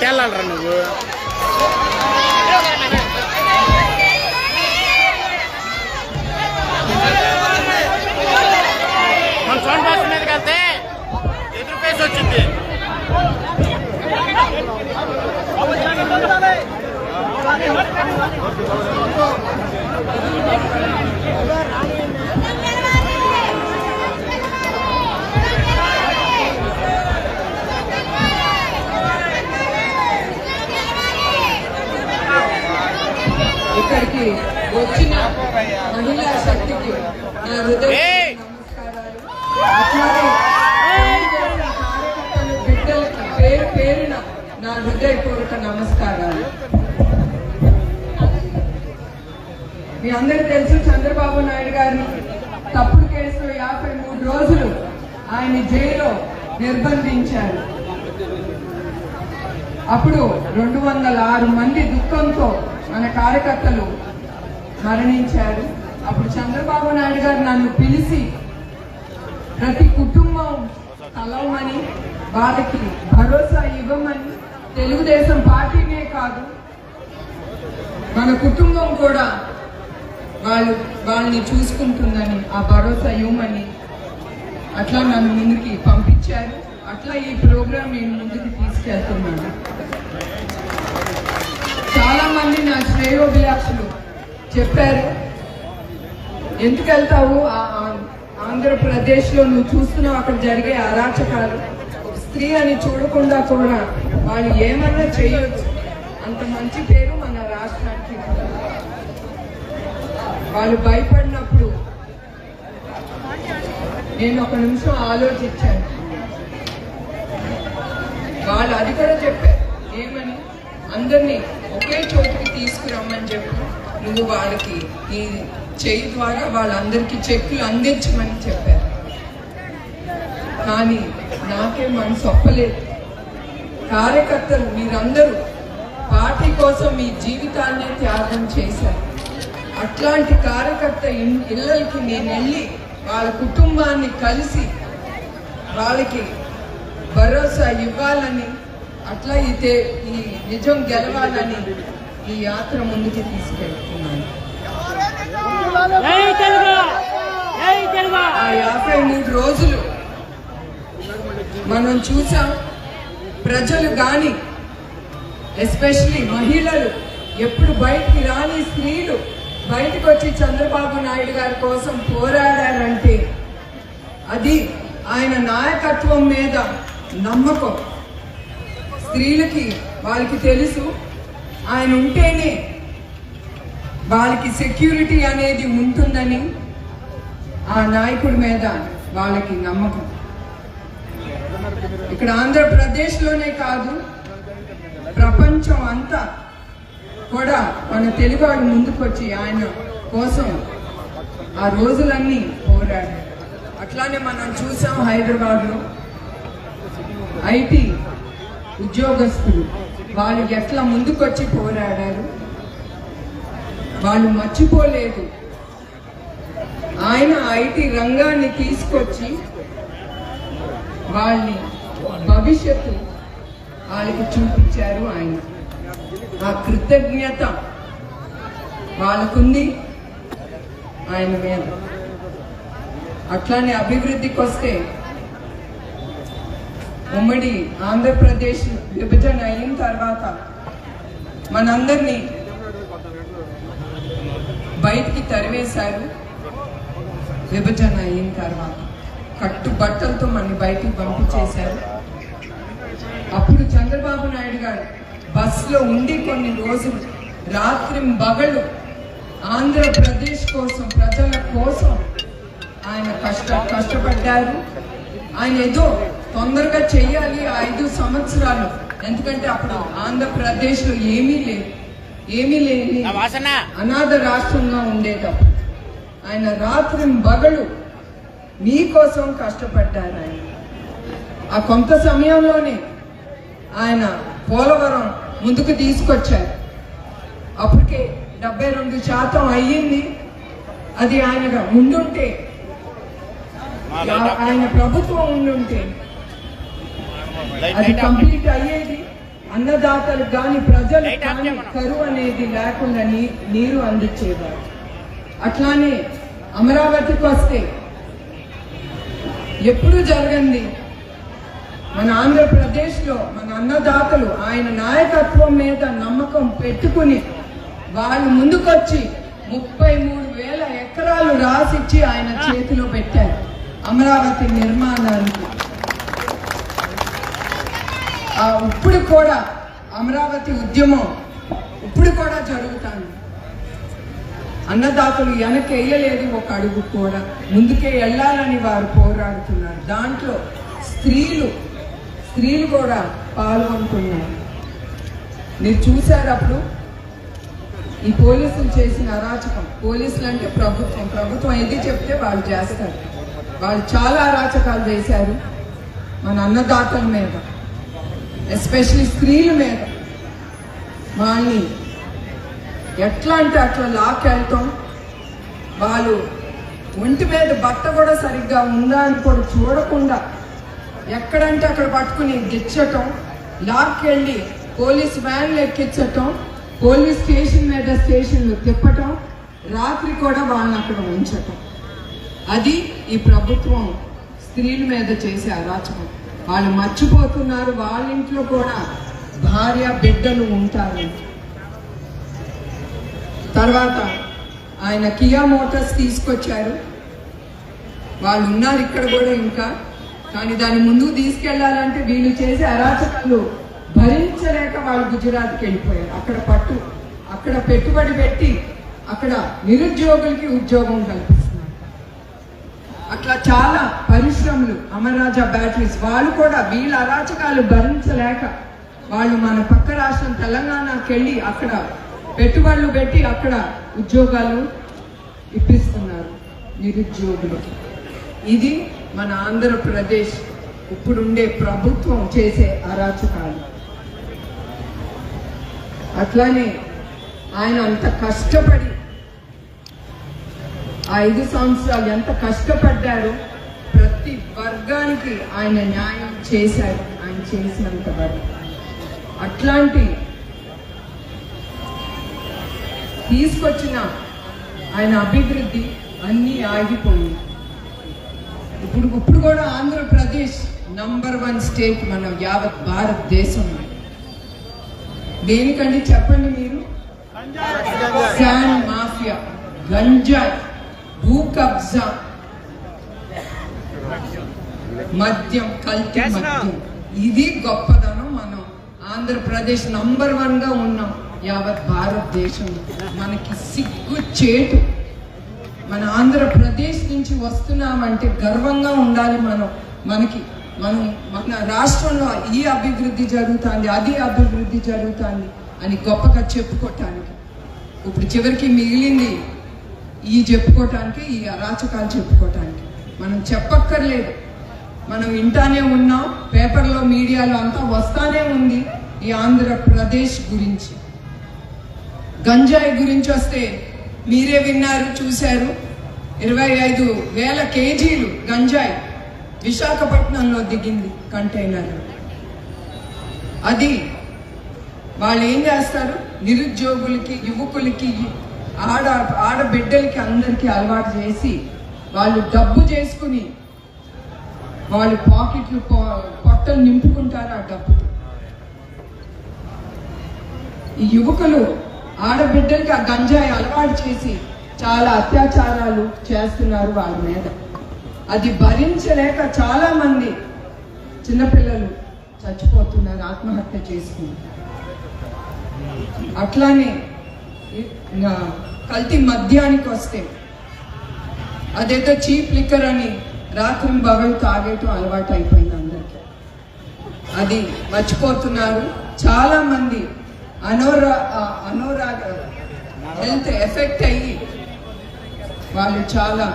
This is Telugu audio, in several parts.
అట్టెళ్ళాలరా నువ్వు. మన సౌండ్ బాక్స్ మీదకి వెళ్తే ఎదురు ఫేస్ వచ్చింది. ఇక్కడికి వచ్చిన మహిళా శక్తికి నా హృదయ బిడ్డలకి పేరు పేరున నా హృదయపూర్వక నమస్కారాలు. మీ అందరికీ తెలుసు చంద్రబాబు నాయుడు గారిని తప్పుడు కేసులో యాభై మూడు రోజులు ఆయన జైల్లో నిర్బంధించారు. అప్పుడు రెండు వందల ఆరు మంది దుఃఖంతో మన కార్యకర్తలు మరణించారు. అప్పుడు చంద్రబాబు నాయుడు గారు నన్ను పిలిచి ప్రతి కుటుంబం కలవమని వాళ్ళకి భరోసా ఇవ్వమని తెలుగుదేశం పార్టీనే కాదు మన కుటుంబం కూడా వాళ్ళు వాళ్ళని చూసుకుంటుందని ఆ భరోసా ఇవ్వమని అట్లా నన్ను ముందుకి పంపించారు. అట్లా ఈ ప్రోగ్రామ్ నేను ముందుకు తీసుకెళ్తున్నాను చాలా మంది నా శ్రేయోభిలాషులు చెప్పారు. ఎందుకు వెళ్తావు? ఆ- ఆ- ఆంధ్రప్రదేశ్లో నువ్వు చూస్తున్నావు అక్కడ జరిగే అరాచకాలు. స్త్రీ అని చూడకుండా కూడా వాళ్ళు ఏమన్నా చేయొచ్చు? అంత మంచి పేరు మన రాష్ట్రానికి. వాళ్ళు భయపడినప్పుడు నేను ఒక నిమిషం ఆలోచించాను. వాళ్ళు అది కూడా చెప్పారు. ఏమని? అందరినీ ఒకే చోటుకి తీసుకురమ్మని చెప్పి. నువ్వు వాళ్ళకి ఈ చేయి ద్వారా వాళ్ళందరికీ చెక్కులు అందించమని చెప్పారు. కానీ నాకే మనసు ఒప్పలేదు. కార్యకర్తలు మీరందరూ పార్టీ కోసం మీ జీవితాన్నే త్యాగం చేశారు. అట్లాంటి కార్యకర్త ఇళ్ళకి నేను వెళ్ళి వాళ్ళ కుటుంబాన్ని కలిసి వాళ్ళకి భరోసా ఇవ్వాలని అట్లా అయితే ఈ నిజం గెలవాలని ఈ యాత్ర ముందుకు తీసుకెళ్తున్నాను. ఆ యాభై మూడు రోజులు మనం చూసాం ప్రజలు గాని ఎస్పెషలీ మహిళలు ఎప్పుడు బయటికి రాని స్త్రీలు బయటకు వచ్చి చంద్రబాబు నాయుడు గారి కోసం పోరాడారంటే అది ఆయన నాయకత్వం మీద నమ్మకం. స్త్రీలకి వాళ్ళకి తెలుసు ఆయన ఉంటేనే వాళ్ళకి సెక్యూరిటీ అనేది ఉంటుందని ఆ నాయకుడి మీద వాళ్ళకి నమ్మకం. ఇక్కడ ఆంధ్రప్రదేశ్లోనే కాదు ప్రపంచం అంతా కూడా మన తెలుగువాడు ముందుకొచ్చి ఆయన కోసం ఆ రోజులన్నీ పోరాడారు. అట్లానే మనం చూసాం హైదరాబాద్లో ఐటీ ఉద్యోగస్తులు. వాళ్ళు ఎట్లా ముందుకొచ్చి పోరాడారు? వాళ్ళు మర్చిపోలేదు. ఆయన ఐటీ రంగాన్ని తీసుకొచ్చి వాళ్ళని భవిష్యత్తు వాళ్ళకి చూపించారు ఆయన. ఆ కృతజ్ఞత వాళ్ళకుంది ఆయన మీద. అట్లానే అభివృద్ధికి వస్తే ఉమ్మడి ఆంధ్రప్రదేశ్ విభజన అయిన తర్వాత మనందరినీ బయటికి తరివేశారు విభజన అయిన తర్వాత కట్టు బట్టలతో మన బయటికి పంపించేశారు. అప్పుడు చంద్రబాబు నాయుడు గారు బస్సులో ఉండి కొన్ని రోజులు రాత్రి బగళ్ళు ఆంధ్రప్రదేశ్ కోసం ప్రజల కోసం ఆయన కష్ట కష్టపడ్డారు. ఆయన ఏదో తొందరగా చెయ్యాలి ఆ ఐదు సంవత్సరాలు. ఎందుకంటే అప్పుడు ఆంధ్రప్రదేశ్లో ఏమీ లేదు. ఏమీ లేని అనాథ రాష్ట్రంగా ఉండేటప్పుడు. ఆయన రాత్రి బగలు మీకోసం కష్టపడ్డారు ఆయన. ఆ కొంత సమయంలోనే ఆయన పోలవరం ముందుకు తీసుకొచ్చారు. అప్పటికే డెబ్బై రెండు శాతం అయ్యింది. అది ఆయనగా ఉండుంటే ఆయన ప్రభుత్వం ఉండుంటే అది కంప్లీట్ అయ్యేది అన్నదాతలకు కానీ ఆఫ్ కానీ. కరువు అనేది లేకుండా నీరు అందించేవారు. అట్లానే అమరావతికి వస్తే ఎప్పుడు జరగంది. మన ఆంధ్రప్రదేశ్లో మన అన్నదాతలు ఆయన నాయకత్వం మీద నమ్మకం పెట్టుకుని వాళ్ళు ముందుకొచ్చి ముప్పై మూడు వేల ఎకరాలు రాసిచ్చి ఆయన చేతిలో పెట్టారు. అమరావతి నిర్మాణానికి. ఇప్పుడు కూడా అమరావతి ఉద్యమం ఇప్పుడు కూడా జరుగుతాను. అన్నదాతలు వెనక వేయలేదు ఒక అడుగు కూడా. ముందుకే వెళ్ళాలని వారు పోరాడుతున్నారు. దాంట్లో స్త్రీలు స్త్రీలు కూడా పాల్గొంటున్నారు. మీరు చూశారు అప్పుడు? ఈ పోలీసులు చేసిన అరాచకం. పోలీసులు అంటే ప్రభుత్వం. ప్రభుత్వం ఏది చెప్తే వాళ్ళు చేస్తారు. వాళ్ళు చాలా అరాచకాలు చేశారు మన అన్నదాతల మీద. ఎస్పెషలీ స్త్రీల మీద. వాళ్ళని ఎట్లా అంటే అట్లా లాక్కెళ్తాం వాళ్ళు ఒంటి మీద బట్ట కూడా సరిగ్గా ఉందా అని కూడా చూడకుండా ఎక్కడంటే అక్కడ పట్టుకుని గిచ్చటం లాక్కెళ్ళి పోలీస్ వ్యాన్లు ఎక్కించటం పోలీస్ స్టేషన్ మీద స్టేషన్లు తిప్పటం రాత్రి కూడా వాళ్ళని అక్కడ ఉంచటం. అది ఈ ప్రభుత్వం స్త్రీల మీద చేసే అరాచకం. వాళ్ళు మర్చిపోతున్నారు వాళ్ళ ఇంట్లో కూడా భార్య బిడ్డలు ఉంటారు. తర్వాత ఆయన కియా మోటార్స్ తీసుకొచ్చారు. వాళ్ళు ఉన్నారు ఇక్కడ కూడా ఇంకా. కానీ దాన్ని ముందుకు తీసుకెళ్ళాలంటే వీళ్ళు చేసే అరాచకాలు భరించలేక వాళ్ళు గుజరాత్కి వెళ్ళిపోయారు. అక్కడ పట్టు అక్కడ పెట్టుబడి పెట్టి అక్కడ నిరుద్యోగులకి ఉద్యోగం కల్పిస్తున్నారు అట్లా చాలా పరిశ్రమలు అమరాజా బ్యాటరీస్ వాళ్ళు కూడా వీళ్ళ అరాచకాలు భరించలేక వాళ్ళు మన పక్క రాష్ట్రం తెలంగాణకి వెళ్ళి అక్కడ పెట్టుబడులు పెట్టి అక్కడ ఉద్యోగాలు ఇప్పిస్తున్నారు నిరుద్యోగులు. ఇది మన ఆంధ్రప్రదేశ్ ఇప్పుడుండే ప్రభుత్వం చేసే అరాచకాలు. అట్లానే ఆయన అంత కష్టపడి ఆ ఐదు సంవత్సరాలు ఎంత కష్టపడ్డారో ప్రతి వర్గానికి ఆయన న్యాయం చేశారు ఆయన చేసినంత వరకు. అట్లాంటి తీసుకొచ్చిన ఆయన అభివృద్ధి అన్నీ ఆగిపోయింది. ఇప్పుడు ఇప్పుడు కూడా ఆంధ్రప్రదేశ్ నంబర్ వన్ స్టేట్ మన యావత్ భారతదేశంలో దేనికండి చెప్పండి మీరు? మాఫియా గంజాయి. భూ కబ్జా మద్యం కల్తీ మద్యం. ఇది గొప్పదనం మనం. ఆంధ్రప్రదేశ్ నంబర్ వన్గా ఉన్నాం. యావత్ భారతదేశంలో మనకి సిగ్గు చేటు. మన ఆంధ్రప్రదేశ్ నుంచి వస్తున్నామంటే గర్వంగా ఉండాలి మనం. మనకి మనం మన రాష్ట్రంలో ఈ అభివృద్ధి జరుగుతుంది అది అభివృద్ధి జరుగుతుంది అని గొప్పగా చెప్పుకోవటానికి ఇప్పుడు చివరికి మిగిలింది ఈ చెప్పుకోవటానికి ఈ అరాచకాలు చెప్పుకోవటానికి మనం చెప్పక్కర్లేదు. మనం వింటానే ఉన్నాం పేపర్లో మీడియాలో అంతా వస్తానే ఉంది ఈ ఆంధ్రప్రదేశ్ గురించి. గంజాయి గురించి వస్తే మీరే విన్నారు చూశారు. ఇరవై ఐదు వేల కేజీలు గంజాయి విశాఖపట్నంలో దిగింది కంటైనర్ అది వాళ్ళు ఏం చేస్తారు? నిరుద్యోగులకి యువకులకి ఆడ ఆడబిడ్డలకి అందరికీ అలవాటు చేసి వాళ్ళు డబ్బు చేసుకుని వాళ్ళు పాకెట్లు పొట్టలు నింపుకుంటారు ఆ డబ్బు ఈ యువకులు ఆడబిడ్డలకి ఆ గంజాయి అలవాటు చేసి చాలా అత్యాచారాలు చేస్తున్నారు వాళ్ళ మీద. అది భరించలేక చాలా మంది చిన్నపిల్లలు చచ్చిపోతున్నారు ఆత్మహత్య చేసుకున్నారు అట్లానే కల్తీ మద్యానికి వస్తే అదేదో చీప్ లిక్కర్ అని రాత్రి బగలు తాగేయటం అలవాటు అయిపోయింది అందరికీ. అది మర్చిపోతున్నారు. చాలా మంది అనోరా అనోరాగ హెల్త్ ఎఫెక్ట్ అయ్యి వాళ్ళు చాలా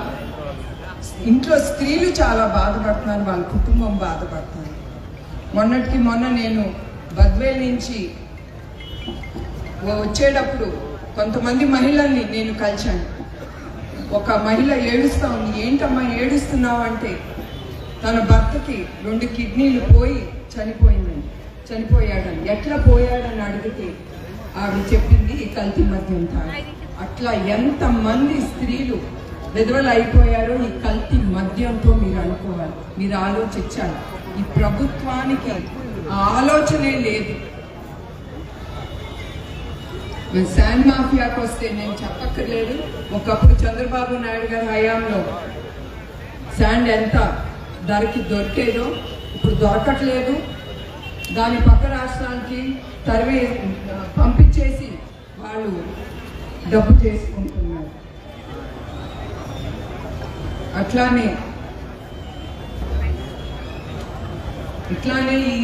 ఇంట్లో స్త్రీలు చాలా బాధపడుతున్నారు వాళ్ళ కుటుంబం బాధపడుతున్నారు. మొన్నటికి మొన్న నేను బద్వేల్ నుంచి వచ్చేటప్పుడు కొంతమంది మహిళల్ని నేను కలిశాను. ఒక మహిళ ఏడుస్తా ఉంది. ఏంటమ్మా ఏడుస్తున్నావు అంటే తన భర్తకి రెండు కిడ్నీలు పోయి చనిపోయిందని చనిపోయాడని. ఎట్లా పోయాడని అడిగితే ఆవిడ చెప్పింది ఈ కల్తీ మద్యం తాగి. అట్లా ఎంతమంది స్త్రీలు విధవలు అయిపోయారో ఈ కల్తీ మద్యంతో మీరు అనుకోవాలి. మీరు ఆలోచించాలి. ఈ ప్రభుత్వానికి ఆలోచనే లేదు. శాండ్ మాఫియాకి వస్తే నేను చెప్పక్కర్లేదు ఒకప్పుడు చంద్రబాబు నాయుడు గారి హయాంలో శాండ్ ఎంత ధరకి దొరికేదో ఇప్పుడు దొరకట్లేదు. దాని పక్క రాష్ట్రానికి తరివే పంపించేసి వాళ్ళు డబ్బు చేసుకుంటున్నారు. అట్లానే ఇట్లానే ఈ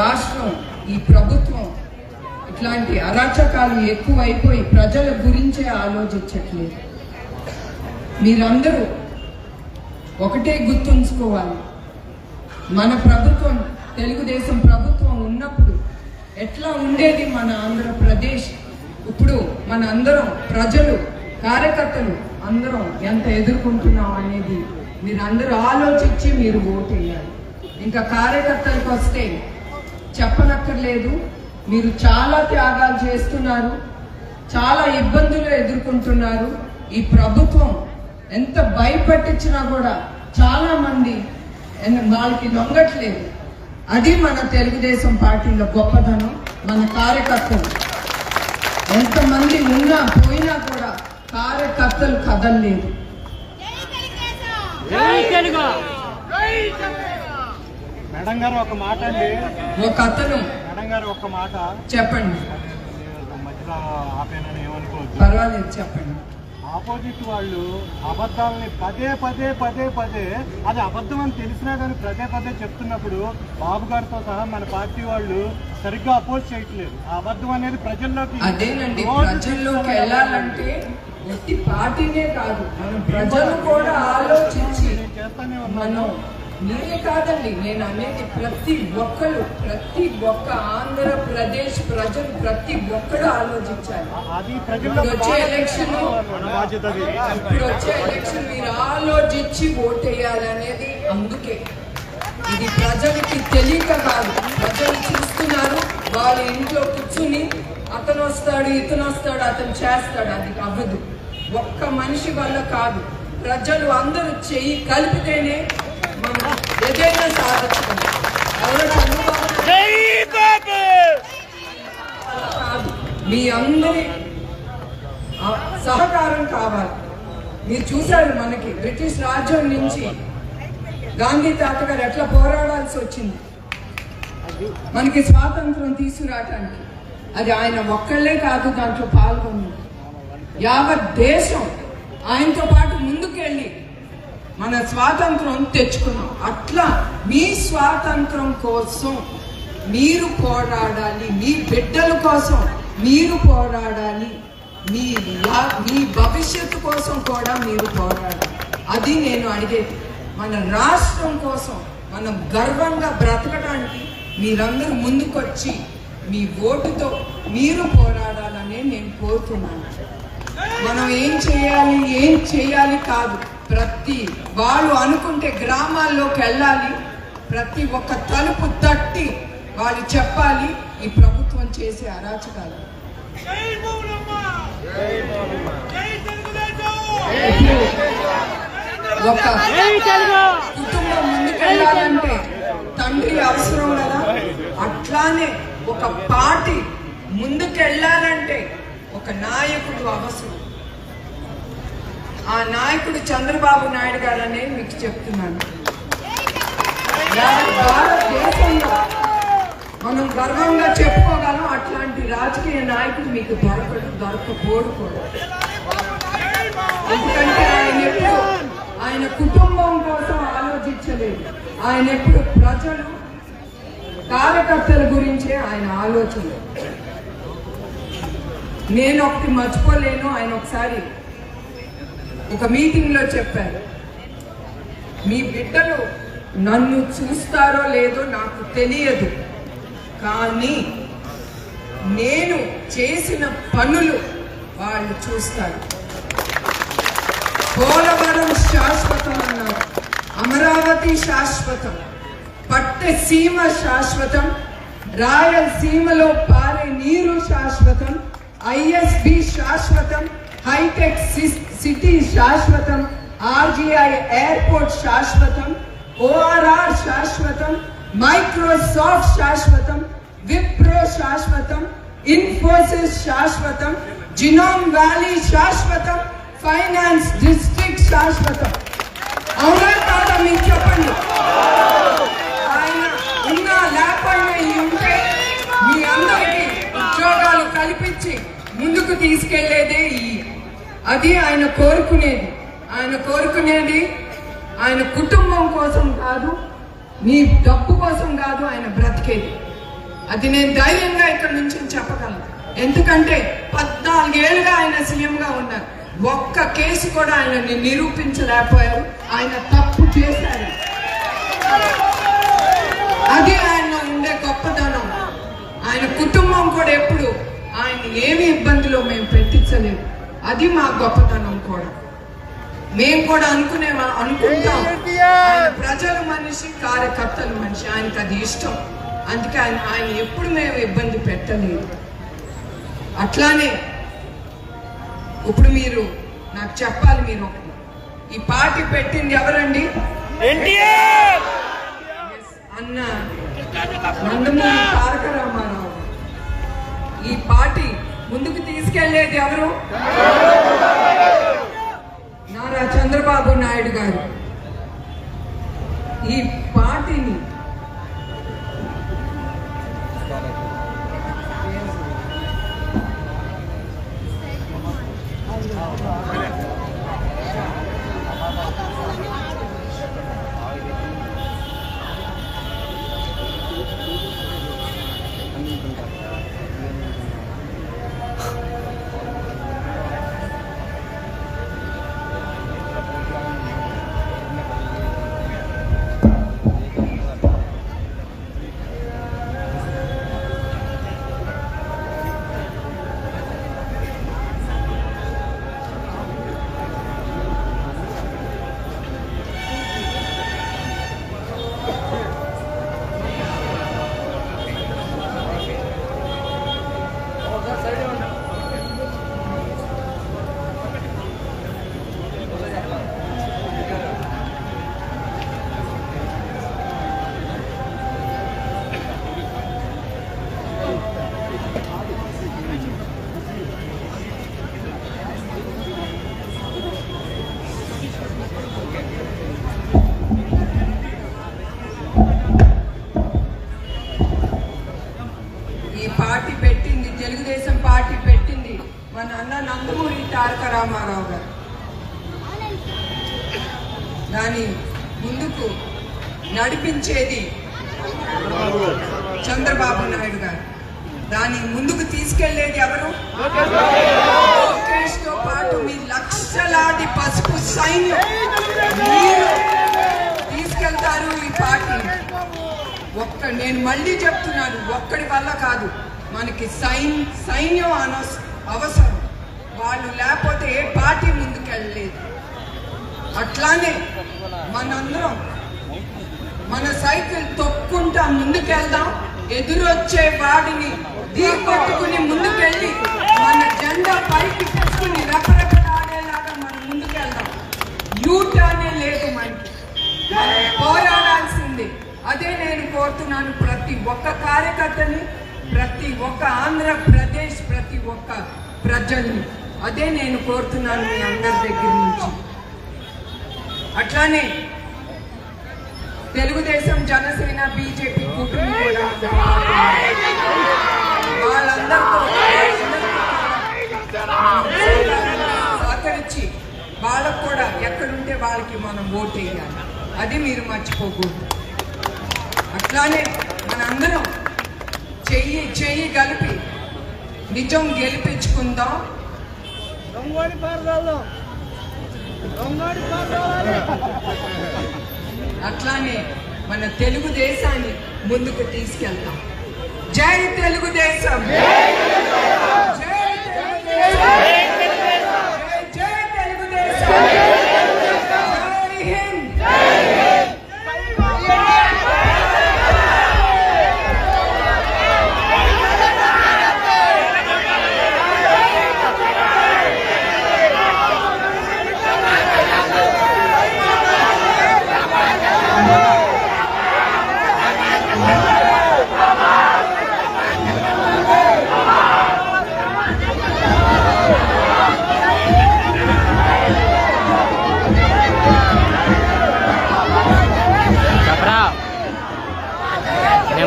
రాష్ట్రం ఈ ప్రభుత్వం ఇట్లాంటి అరాచకాలు ఎక్కువైపోయి ప్రజల గురించే ఆలోచించట్లేదు. మీరందరూ ఒకటే గుర్తుంచుకోవాలి. మన ప్రభుత్వం తెలుగుదేశం ప్రభుత్వం ఉన్నప్పుడు ఎట్లా ఉండేది మన ఆంధ్రప్రదేశ్? ఇప్పుడు మన అందరం ప్రజలు కార్యకర్తలు అందరం ఎంత ఎదుర్కొంటున్నాం అనేది మీరందరూ ఆలోచించి మీరు ఓటేయాలి. ఇంకా కార్యకర్తలకు వస్తే చెప్పనక్కర్లేదు. మీరు చాలా త్యాగాలు చేస్తున్నారు చాలా ఇబ్బందులు ఎదుర్కొంటున్నారు. ఈ ప్రభుత్వం ఎంత భయపెట్టించినా కూడా చాలా మంది వాళ్ళకి లొంగట్లేదు. అది మన తెలుగుదేశం పార్టీలో గొప్పదనం మన కార్యకర్తలు. ఎంతమంది ఉన్నా పోయినా కూడా కార్యకర్తలు కదలలేదు. ఒక మాట అండి. ఒక అతను గారు ఒక మాట. చెప్పండి. మధ్యలో ఆపేనని ఏమనుకోవద్దు. పర్వాలేదు చెప్పండి. ఆపోజిట్ వాళ్ళు అబద్ధాలని పదే పదే పదే పదే అది అబద్ధం అని తెలిసినా కానీ పదే పదే చెప్తున్నప్పుడు బాబు గారితో సహా మన పార్టీ వాళ్ళు సరిగ్గా అపోజ్ చేయట్లేదు. ఆ అబద్ధం అనేది ప్రజల్లోకి అదేనండి ప్రజల్లోకి వెళ్ళాలంటే ఒట్టి పార్టీనే కాదు మనం ప్రజలు కూడా ఆలోచించి మనం మీరే కాదండి నేను అనేది ప్రతి ఒక్కరు ప్రతి ఒక్క ఆంధ్రప్రదేశ్ ప్రజలు ప్రతి ఒక్కరు ఆలోచించాలి. ఇప్పుడు వచ్చే ఎలక్షన్. ఇప్పుడు వచ్చే ఎలక్షన్ మీరు ఆలోచించి ఓటేయాలనేది అందుకే. ఇది ప్రజలకి తెలియక కాదు ప్రజలు చూస్తున్నారు వాళ్ళ ఇంట్లో కూర్చుని అతను వస్తాడు ఇతను వస్తాడు అతను చేస్తాడు అది అవ్వదు. ఒక్క మనిషి వల్ల కాదు ప్రజలు అందరూ చెయ్యి కలిపితేనే మీ అందరి సహకారం కావాలి. మీరు చూశారు మనకి బ్రిటిష్ రాజ్యం నుంచి గాంధీ తాత గారు ఎట్లా పోరాడాల్సి వచ్చింది. మనకి స్వాతంత్రం తీసుకురావటానికి. అది ఆయన ఒక్కళ్ళే కాదు దాంట్లో పాల్గొన్నారు. యావత్ దేశం ఆయనతో పాటు మన స్వాతంత్రం తెచ్చుకున్నాం. అట్లా మీ స్వాతంత్రం కోసం మీరు పోరాడాలి. మీ బిడ్డల కోసం మీరు పోరాడాలి. మీ లా- మీ భవిష్యత్తు కోసం కూడా మీరు పోరాడాలి. అది నేను అడిగేది. మన రాష్ట్రం కోసం మనం గర్వంగా బ్రతకడానికి మీరందరూ ముందుకొచ్చి మీ ఓటుతో మీరు పోరాడాలని నేను కోరుతున్నాను. మనం ఏం చేయాలి ఏం చేయాలి కాదు. ప్రతి వాళ్ళు అనుకుంటే గ్రామాల్లోకి వెళ్ళాలి ప్రతి ఒక్క తలుపు తట్టి వాళ్ళు చెప్పాలి ఈ ప్రభుత్వం చేసే అరాచకాలు. ఒక కుటుంబం ముందుకెళ్ళాలంటే తండ్రి అవసరం కదా. అట్లానే ఒక పార్టీ ముందుకెళ్ళాలంటే ఒక నాయకుడు అవసరం. ఆ నాయకుడు చంద్రబాబు నాయుడు గారనే మీకు చెప్తున్నాను. భారతదేశంలో మనం గర్వంగా చెప్పుకోగలం అట్లాంటి రాజకీయ నాయకుడు మీకు దొరకడు దొరకపోడు కూడా. ఎందుకంటే ఆయన ఎప్పుడు ఆయన కుటుంబం కోసం ఆలోచించలేదు. ఆయన ఎప్పుడు ప్రజలు కార్యకర్తల గురించే ఆయన ఆలోచన. నేను ఒకటి మర్చిపోలేను ఆయన ఒకసారి ఒక మీటింగ్లో చెప్పారు. మీ బిడ్డలు నన్ను చూస్తారో లేదో నాకు తెలియదు. కానీ నేను చేసిన పనులు వాళ్ళు చూస్తారు. పోలవరం శాశ్వతం అన్నారు. అమరావతి శాశ్వతం. పట్టె సీమ శాశ్వతం. రాయలసీమలో పారే నీరు శాశ్వతం. ఐఎస్బి శాశ్వతం. హైటెక్ సిస్టమ్ సిటీ శాశ్వతం ఆర్జీఐ ఎయిర్పోర్ట్ శాశ్వతం ఓఆర్ఆర్ శాశ్వతం మైక్రోసాఫ్ట్ శాశ్వతం విప్రో శాశ్వతం ఇన్ఫోసిస్ శాశ్వతం జినోమ్ వ్యాలీ శాశ్వతం ఫైనాన్స్ డిస్ట్రిక్ట్ శాశ్వతం. అవునా కాదా మీరు చెప్పండి? ఆయన ఉన్నా లేకపోయినా ఉంటే మీ అందరికీ ఉద్యోగాలు కల్పించి ముందుకు తీసుకెళ్ళేదే ఈ అది ఆయన కోరుకునేది. ఆయన కోరుకునేది ఆయన కుటుంబం కోసం కాదు నీ డబ్బు కోసం కాదు ఆయన బ్రతికేది. అది నేను ధైర్యంగా ఇక్కడ నుంచి చెప్పగలను. ఎందుకంటే పద్నాలుగేళ్ళుగా ఆయన సీఎంగా ఉన్నారు. ఒక్క కేసు కూడా ఆయన నిరూపించలేకపోయారు. ఆయన తప్పు చేశారు. అది ఆయన ఉండే గొప్పతనం. ఆయన కుటుంబం కూడా ఎప్పుడు ఆయన ఏమి ఇబ్బందిలో మేము పెట్టించలేదు. అది మా గొప్పతనం కూడా. మేము కూడా అనుకునే అనుకుంటాం. ప్రజల మనిషి కార్యకర్తల మనిషి. ఆయనకు అది ఇష్టం. అందుకే ఆయన ఆయన ఎప్పుడు మేము ఇబ్బంది పెట్టలేదు. అట్లానే ఇప్పుడు మీరు నాకు చెప్పాలి మీరు ఒకటి. ఈ పార్టీ పెట్టింది ఎవరండి? అన్న నందమూరి తారక రామారావు. ఈ పార్టీ ముందుకు తీసుకెళ్ళేది ఎవరు? నారా చంద్రబాబు నాయుడు గారు. ఈ పార్టీని రామారావు గారు. దాని ముందుకు నడిపించేది చంద్రబాబు నాయుడు గారు. దాని ముందుకు తీసుకెళ్ళేది ఎవరు? లోకేష్తో పాటు మీ లక్షలాది పసుపు సైన్యం. మీరు తీసుకెళ్తారు ఈ పార్టీ ఒక్క నేను మళ్ళీ చెప్తున్నాను ఒక్కడి వల్ల కాదు. మనకి సైన్ సైన్యం అనవసరం అవసరం. వాళ్ళు లేకపోతే ఏ పార్టీ ముందుకెళ్ళలేదు. అట్లానే మనందరం మన సైకిల్ తొక్కుంటా ముందుకెళ్దాం. ఎదురొచ్చే వాడిని ఢీకొట్టుకుని ముందుకెళ్ళి మన జెండా పైకి పెట్టుకుని రకరకలాడేలాగా మనం ముందుకెళ్దాం. యూటర్నే లేదు మనకి. మనం పోరాడాల్సింది. అదే నేను కోరుతున్నాను ప్రతి ఒక్క కార్యకర్తని ప్రతి ఒక్క ఆంధ్రప్రదేశ్ ప్రతి ఒక్క ప్రజల్ని. అదే నేను కోరుతున్నాను మీ అందరి దగ్గర నుంచి. అట్లానే తెలుగుదేశం జనసేన బీజేపీ కూటమి కూడా వాళ్ళందరితో సహకరించి వాళ్ళకు కూడా ఎక్కడుంటే వాళ్ళకి మనం ఓటు వేయాలి. అది మీరు మర్చిపోకూడదు. అట్లానే మనందరం చెయ్యి చెయ్యి కలిపి నిజం గెలిపించుకుందాం. రంగోడి పారదాలు రంగోడి పారదాలి అట్లానే మన తెలుగుదేశాన్ని ముందుకు తీసుకెళ్తాం. జై తెలుగుదేశం!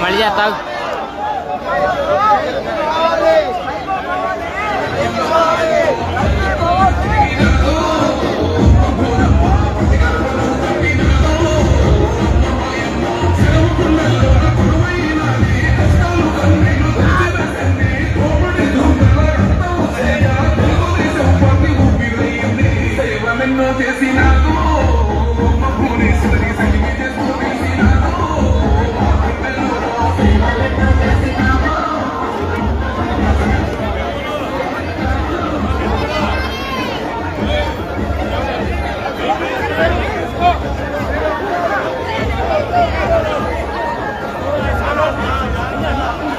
મળી જાય તક Thank you.